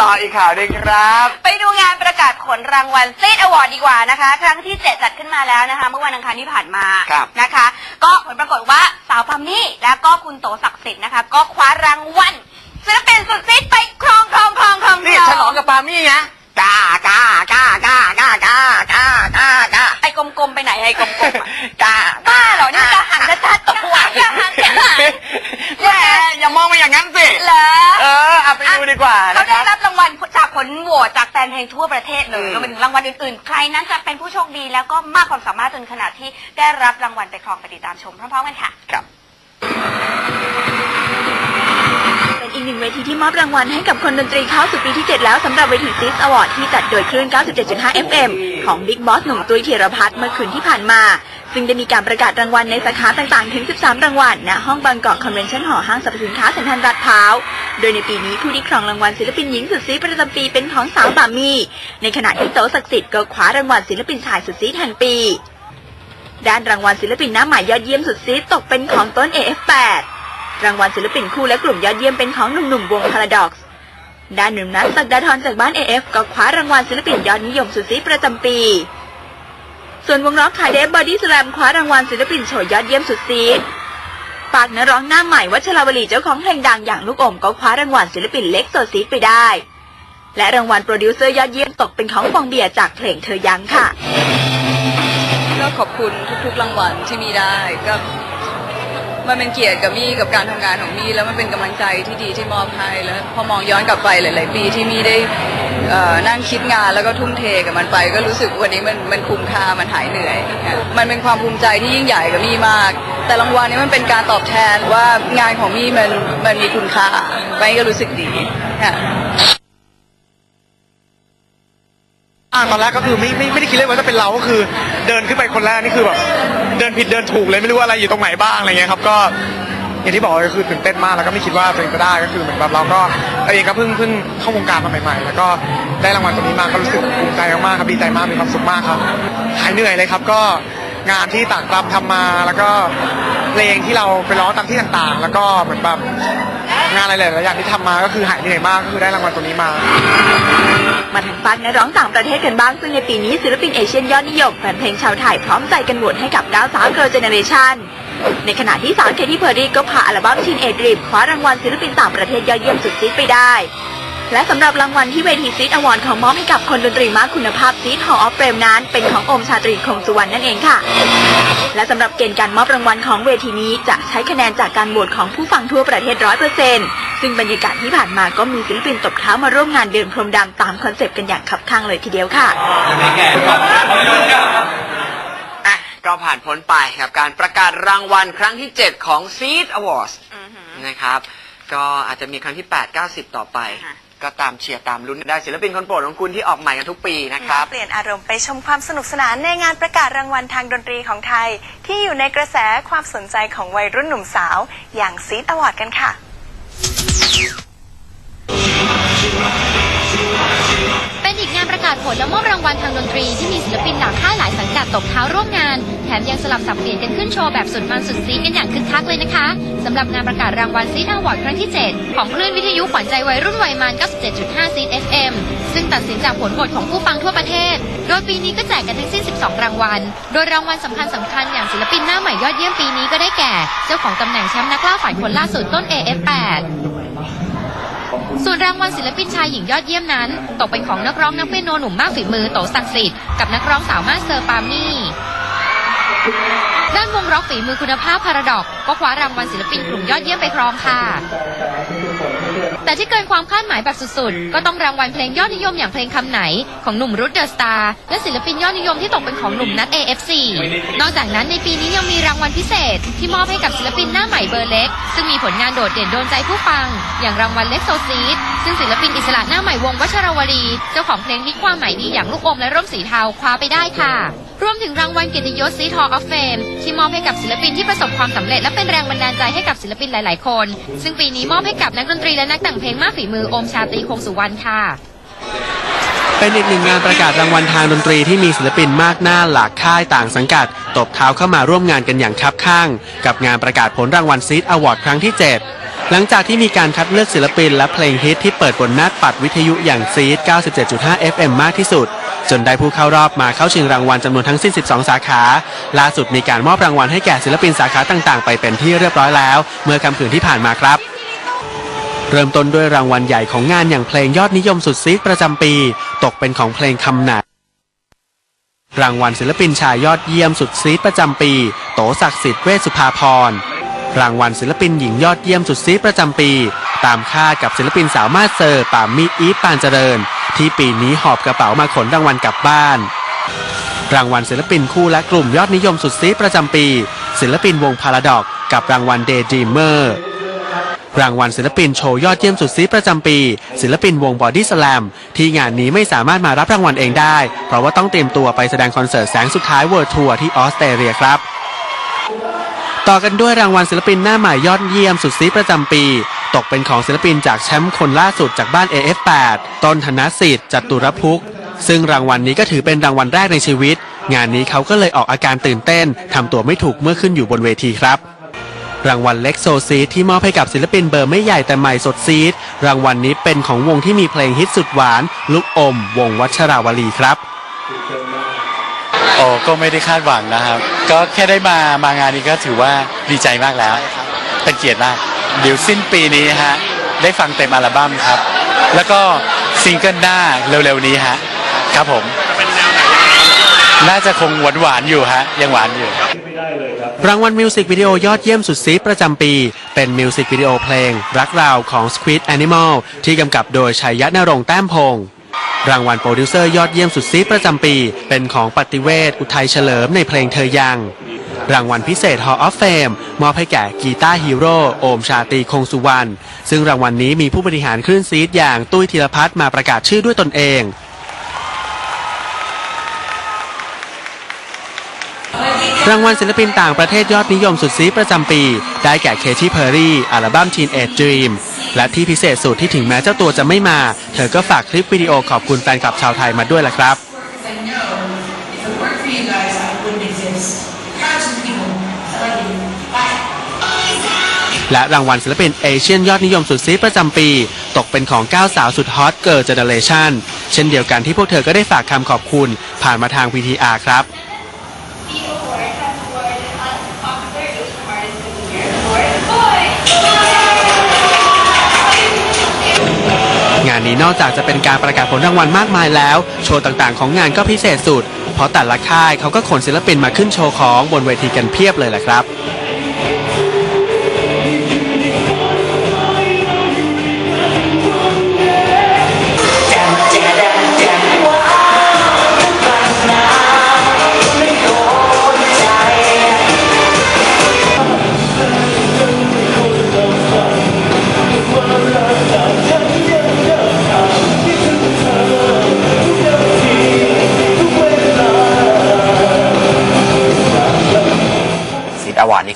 ต่ออีกข่าวหนึ่งครับ ไปดูงานประกาศผลรางวัลซีดอวอร์ดดีกว่านะคะ ครั้งที่ 7 จัดขึ้นมาแล้วนะคะ เมื่อวันอังคารที่ผ่านมาครับนะคะ ก็ผลปรากฏว่าสาวปามนี่และก็คุณโตศักดิ์สิทธิ์นะคะ ก็คว้ารางวัลศิลปินสุดซีดไปครองครองครองครองนี่ฉลองกับปามี่ไงกากากากากากากากากาไอ้กลมๆไปไหนไอ้กลมๆอะ จากแฟนเพลงทั่วประเทศเลยอืมรวมไปถึงรางวัลอื่นๆ ใครนั้นจะเป็นผู้โชคดีแล้วก็มากความสามารถจนขนาดที่ได้รับรางวัลไปครองไปติดตามชมพร้อมๆกันค่ะ ครับ เป็นอีกหนึ่งเวทีที่มอบรางวัลให้กับคนดนตรีเข้าสู่ปีที่ 7 แล้วสำหรับเวทีซิสอวอร์ดที่จัดโดยคลื่น 97.5 FM ของ Big Boss หนุ่มตุ้ยธีรพัฒน์เมื่อคืนที่ผ่านมา ซึ่งได้มีการประกาศรางวัลในสาขาต่างๆ ถึง 13 รางวัลณห้องบางกอกคอนเวนชั่นหอห้างสรรพสินค้าเซ็นทรัลลาดพร้าว โดยในปีนี้ผู้ที่ครองรางวัลศิลปินหญิงสุดซีประจำปีเป็นของสาวปามี ในขณะที่โตศักดิ์สิทธิ์ก็คว้ารางวัลศิลปินชายสุดซีแห่งปีด้านรางวัลศิลปินหน้าใหม่ยอดเยี่ยมสุดซีตกเป็นของต้น AF8 รางวัลศิลปินคู่และกลุ่มยอดเยี่ยมเป็นของหนุ่มๆวง Paradox ด้านหนุ่มนัทสักดาทรจากบ้าน AF ก็คว้ารางวัลศิลปินยอดนิยมสุดซีประจำปี ส่วนวงร้องขายเดฟบอดี้สแลมคว้ารางวัลศิลปินโชยยอดเยี่ยมสุดซีดปากนักร้องหน้าใหม่วัชราวลีเจ้าของเพลงดังอย่างลูกอมก็คว้ารางวัลศิลปินเล็กโซซีดไปได้ และรางวัลโปรดิวเซอร์ยอดเยี่ยมตกเป็นของฟองเบียร์จากเพลงเธอยังค่ะ ก็ขอบคุณทุกๆรางวัลที่มีได้ก็ มันเป็นเกียรติกับมี่กับการทำงานของมี่แล้วมันเป็นกำลังใจที่ดีที่มอบให้แล้วพอมองย้อนกลับไปหลาย ๆ ปีที่มี่ได้เอ่อนั่งคิดงานแล้วก็ทุ่มเทกับมันไป ก็รู้สึกวันนี้มันมันคุ้มค่ามันหายเหนื่อยค่ะมันเป็นความภูมิใจที่ยิ่งใหญ่กับมี่มาก แต่รางวัลนี้มันเป็นการตอบแทนว่างานของมี่มันมันมีคุณค่าไปก็รู้สึกดีค่ะ อ่าตอนแรกก็คือไม่ไม่ไม่ได้คิดเลยว่าจะเป็นเราก็คือเดินขึ้นไปคนแรกนี่คือแบบเดินผิดเดินถูกเลยไม่รู้ว่าอะไรอยู่ตรงไหนบ้างอะไรเงี้ยครับก็อย่างที่บอกก็คือตื่นเต้นมากแล้วก็ไม่คิดว่าตัวเองจะได้ก็คือเหมือนแบบเราก็ตัวเองก็เพิ่งเพิ่งเข้าวงการมาใหม่ๆ แล้วก็ได้รางวัลตรงนี้มาก็รู้สึกภูมิใจมากๆครับดีใจมากมีความสุขมากครับหายเหนื่อยเลยครับก็งานที่ต่างรำทำมาแล้วก็ เพลงที่เราไปร้องตามที่ต่างๆ แล้วก็เหมือนแบบงานอะไรหลายๆอย่างที่ทำมาก็คือหายเหนื่อยมากก็คือได้รางวัลตรงนี้มา มาถึงฟังนักร้องต่างประเทศกันบ้างซึ่งในปีนี้ศิลปินเอเชียนยอดนิยมแฟนเพลงชาวไทยพร้อมใจกันโหวตให้กับดาวสาวเกิร์ลเจเนเรชันในขณะที่สาวเคที่เพอร์รี่ก็พาอัลบั้มทีนเอดริมคว้ารางวัลศิลปินต่างประเทศยอดเยี่ยมสุดซีดไปได้ และสำหรับรางวัลที่เวทีซีดอวอร์ดของมอบให้กับคนดนตรีมากคุณภาพซีดฮอลออฟเฟรมนั้น เป็นของโอมชาตรีคงสุวรรณนั่นเองค่ะ และสำหรับเกณฑ์การมอบรางวัลของเวทีนี้จะใช้คะแนนจากการโหวตของผู้ฟังทั่วประเทศร้อยเปอร์เซ็นต์ซึ่งบรรยากาศที่ผ่านมาก็มีศิลปินตบเท้ามาร่วมงานเดินพรมดำตามคอนเซปต์กันอย่างขับข้างเลยทีเดียวค่ะอะก็ผ่านพ้นไปกับการประกาศรางวัลครั้งที่ 7 ของ Seed Awards นะครับ ก็อาจจะมีครั้งที่ 8 90 ต่อไปค่ะ ก็ตามเชียร์ตามลุ้นได้ศิลปินคนโปรดของคุณที่ออกใหม่กันทุกปีนะครับ เปลี่ยนอารมณ์ไปชมความสนุกสนานในงานประกาศรางวัลทางดนตรีของไทย ที่อยู่ในกระแสความสนใจของวัยรุ่นหนุ่มสาว อย่างซีดอวอร์ดกันค่ะ ลและมอบรางวัลทางดนตรีที่มีศิลปินหลากค่ายหลายสังกัดตบเท้าร่วมงาน แถมยังสลับสับเปลี่ยนกันขึ้นโชว์แบบสุดมันสุดซีกันอย่างคึกคักเลยนะคะสำหรับงานประกาศรางวัลซีดอวอร์ดครั้งที่ 7 ของคลื่นวิทยุขวัญใจวัยรุ่นวัยมัน 97.5 ซีด FM ซึ่งตัดสินจากผลโหวตของผู้ฟังทั่วประเทศ โดยปีนี้ก็แจกกันทั้งสิ้น 12 รางวัล โดยรางวัลสำคัญสำคัญอย่างศิลปินหน้าใหม่ยอดเยี่ยมปีนี้ก็ได้แก่ เจ้าของตำแหน่งแชมป์นักล่าฝันคนล่าสุดต้น AF8 ส่วนรางวัลศิลปินชายหญิงยอดเยี่ยมนั้น ตกเป็นของนักร้องนักเปียโนหนุ่มมากฝีมือโตศักดิ์สิทธิ์กับนักร้องสาวมาสเซอร์ปามี่ด้านวงร็อกฝีมือคุณภาพพาราดอกก็คว้ารางวัลศิลปินกลุ่มยอดเยี่ยมไปครองค่ะ แต่ที่เกินความคาดหมายแบบสุดๆ ก็ต้องรางวัลเพลงยอดนิยมอย่างเพลงคำไหน ของหนุ่มรุดเดอะสตาร์และศิลปินยอดนิยมที่ตกเป็นของหนุ่มนัท AFC นอกจากนั้นในปีนี้ยังมีรางวัลพิเศษ ที่มอบให้กับศิลปินหน้าใหม่เบอร์เล็ก ซึ่งมีผลงานโดดเด่นโดนใจผู้ฟัง อย่างรางวัลเล็กโซซีดซึ่งศิลปินอิสระหน้าใหม่วงวัชรวลีเจ้าของเพลงฮิตความหมายดีอย่างลูกอมและร่มสีเทาคว้าไปได้ค่ะ รวมถึงรางวัลเกียรติยศซีทอออฟเฟมที่มอบให้กับศิลปินที่ประสบความสำเร็จและเป็นแรงบันดาลใจให้กับศิลปินหลาย ๆ คน ซึ่งปีนี้มอบให้กับนักดนตรีและนักแต่งเพลงมากฝีมือโอมชาตรีคงสุวรรณค่ะเป็นอีกหนึ่งงานประกาศรางวัลทางดนตรีที่มีศิลปินมากหน้าหลากค่ายต่างสังกัด ตบเท้าเข้ามาร่วมงานกันอย่างคับข้าง กับงานประกาศผลรางวัลซีดอวอร์ดครั้งที่ 7 หลังจากที่มีการคัดเลือกศิลปินและเพลงฮิตที่เปิดบนหน้าปัดวิทยุอย่างซีด 97.5 FM มากที่สุด จนได้ผู้เข้ารอบมาเข้าชิงรางวัลจำนวนทั้งสิ้น 12 สาขา ล่าสุดมีการมอบรางวัลให้แก่ศิลปินสาขาต่างๆ ไปเป็นที่เรียบร้อยแล้ว เมื่อค่ำคืนที่ผ่านมาครับเริ่มต้นด้วยรางวัลใหญ่ของงานอย่างเพลงยอดนิยมสุดซีดประจำปี ตกเป็นของเพลงคำหนารางวัลศิลปินชายยอดเยี่ยมสุดซีดประจำปี โตศักดิ์สิทธิ์เวสุภาพรรางวัลศิลปินหญิงยอดเยี่ยมสุดซีดประจำปี ตามคาดกับศิลปินสาวมาสเซอร์ปามมิอีฟปานเจริญ ที่ปีนี้หอบกระเป๋ามาขนรางวัลกลับบ้าน รางวัลศิลปินคู่และกลุ่มยอดนิยมสุดซีประจำปี ศิลปินวงพาราดอกกับรางวัลเดย์ด e มเมอร์รางวัลศิลปินโชว์ยอดเยี่ยมสุดซีประจำปี ศิลปินวงบอดี้สแลมที่งานนี้ไม่สามารถมารับรางวัลเองได้ เพราะว่าต้องเตรียมตัวไปแสดงคอนเสิร์ตแสงสุดท้ายเวิร์ทัวร์ที่ออสเตรเลียครับ ต่อกันด้วยรางวัลศิลปินหน้าใหม่ยอดเยี่ยมสุดซีประจำปี ตกเป็นของศิลปินจากแชมป์คนล่าสุดจากบ้าน AF8 ต้นธนสิทธิ์จตุรพุกซึ่งรางวัลนี้ก็ถือเป็นรางวัลแรกในชีวิต งานนี้เขาก็เลยออกอาการตื่นเต้นทำตัวไม่ถูกเมื่อขึ้นอยู่บนเวทีครับ รางวัลเล็กโซซีที่มอบให้กับศิลปินเบอร์ไม่ใหญ่แต่ใหม่สดซีดรางวัลนี้เป็นของวงที่มีเพลงฮิตสุดหวาน ลูกอม วงวัชราวลีครับโอ้ก็ไม่ได้คาดหวังนะครับ ก็แค่ได้มามางานนี้ก็ถือว่าดีใจมากแล้วเป็นเกียรติมาก เดี๋ยวสิ้นปีนี้ฮะ ได้ฟังเต็มอัลบั้มครับ แล้วก็ซิงเกิลหน้าเร็วๆนี้ฮะ ครับผม น่าจะคงหวานๆอยู่ฮะ ยังหวานอยู่ รางวัลมิวสิกวิดีโอยอดเยี่ยมสุดซีประจำปี เป็นมิวสิกวิดีโอเพลง รักเราของ Squid Animal ที่กำกับโดยชัยยะนรงค์แต้มพงศ์รางวัลโปรดิวเซอร์ยอดเยี่ยมสุดซีประจำปี เป็นของปฏิเวศอุทัยเฉลิมในเพลงเธอยัง รางวัลพิเศษ Hall of Fame มอบให้แก่กีตาร์ฮีโร่โอมชาตีคงสุวรรณซึ่งรางวัลนี้มีผู้บริหารคลื่นซีดอย่างตุ้ยธีรพัฒน์มาประกาศชื่อด้วยตนเองรางวัลศิลปินต่างประเทศยอดนิยมสุดซีประจำปี ได้แก่เคที่เพอร์รี่อัลบั้ม Teenage Dream และที่พิเศษสุดที่ถึงแม้เจ้าตัวจะไม่มา เธอก็ฝากคลิปวิดีโอขอบคุณแฟนคลับชาวไทยมาด้วยล่ะครับ และรางวัลศิลปินเอเชียนยอดนิยมสุดซีประจำปี ตกเป็นของ 9 สาวสุดฮอตเกิร์ลเจเนเรชันเช่นเดียวกันที่พวกเธอก็ได้ฝากคำขอบคุณ ผ่านมาทาง VTR ครับ งานนี้นอกจากจะเป็นการประกาศผลรางวัลมากมายแล้ว โชว์ต่างๆ ของงานก็พิเศษสุด เพราะแต่ละค่ายเขาก็ขนศิลปินมาขึ้นโชว์ของบนเวทีกันเพียบเลยแหละครับ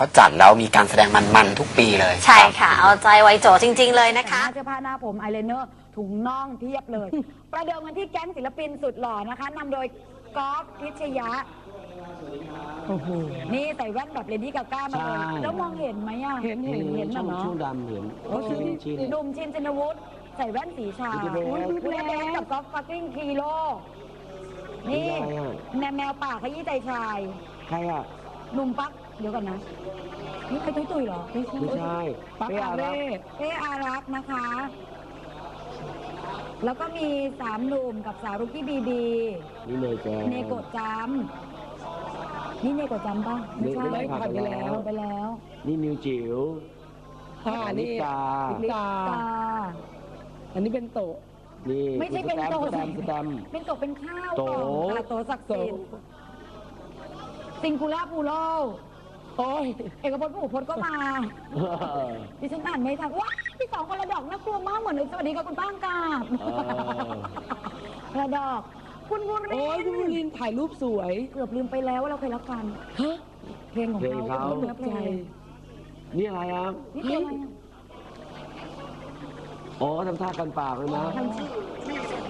เขาจัดแล้วมีการแสดงมันๆทุกปีเลยใช่ค่ะ เอาใจไว้โจจริง ๆ เลยนะคะ เสื้อผ้าหน้าผมอายไลเนอร์ถุงน่องเพียบเลย ประเดิมกันที่แก๊งศิลปินสุดหล่อนะคะนำโดยกอล์ฟพิชยะโอ้โห นี่ใส่แว่นแบบเลดี้กาก้ามาเลยแล้วมองเห็นไหมอะเห็นเห็นเห็นนะเนาะช่วงดำเห็นโอ้ชินชิน หนุ่มชินชินวุฒิใส่แว่นสีชาคุณเบสคุณเบสกับกอล์ฟฟักกิ้งคีโร่นี่ใครอะแมวแมวป่าขยี้ใจชาย ใครอะหนุ่มปัก เดี๋ยวก่อนนะนี่ใครตุ้ยตุ้ยๆเหรอไม่ใช่ปักเป้อาอารัเร่กษ์เป้อารักษ์นะคะ แล้วก็มีสามหนุ่มกับสาวรุกี้บีบี นี่เนยแก เนโกะจัมนี่เนโกะจัมป่ะไม่ใช่ไม่ผ่านไปแล้วไปแล้วนี่นิวจิ๋วค่ะอันนี้กาลิปตา อันนี้เป็นโตนี่ไม่ใช่เป็นโต สแตมป์สแตมป์ เป็นโตเป็นข้าวโตกล่องค่ะโตศักดิ์สิทธิ์ซิงคูล่าพูโล โอ้ยเอกพจน์ผู้พจน์ก็มาเออดิฉันอ่านไม่ทันว้าพี่สองคนละดอกน่ากลัวมากเหมือนในสวัสดีค่ะคุณป้างกาบเออระดอก คุณบุรินโอ้ยคุณบุรินถ่ายรูปสวยเกือบลืมไปแล้วว่าเราเคยรักกันเพลงของเพลงเขา เขาเนื้อเพลงนี่อะไรครับนี่เพลงอะไรอะอ๋อทำท่ากันปากเลยนะ ทำชื่อ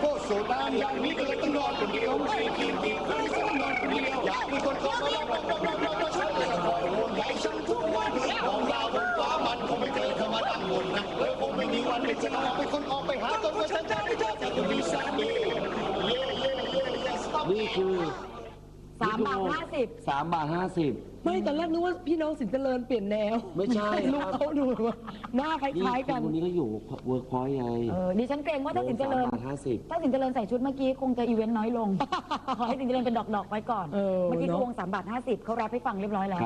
โคตรโสดามอย่างนี้ก็เลยต้องนอนคนเดียวไม่กินกินไม่ต้องนอนคนเดียวอยากมีคนเข้ามาลองลองลองลองลองลองฉันเลยคอยห่วงใยฉันทุกวันมองดาวบนฟ้ามันคงไม่เจอเข้ามาดังบนนะแล้วคงไม่มีวันได้เจอเป็นคนออกไปหาตัวฉันจะได้เจอจากดีสามีเย่เย่เย่เย่สต็อปนี่คือ สามบาทห้าสิบสามบาทห้าสิบ ไม่ตอนแรกนึกว่าพี่น้องสินเจริญเปลี่ยนแนวไม่ใช่ลูกครับเขาดูว่าหน้าคนี่ล้ายๆกันคนนี้ก็อยู่เวิร์กพอยต์ไงเออดิฉันเกรงว่าถ้าสินเจริญสามบาทห้าสิบถ้าสินเจริญใส่ชุดเมื่อกี้คงจะอีเวนต์น้อยลง ขอให้สินเจริญเป็นดอกๆไว้ก่อน เออเมื่อกี้เนอะทวงสามบาทห้าสิบเขาแรปให้ฟังเรียบร้อยแล้ว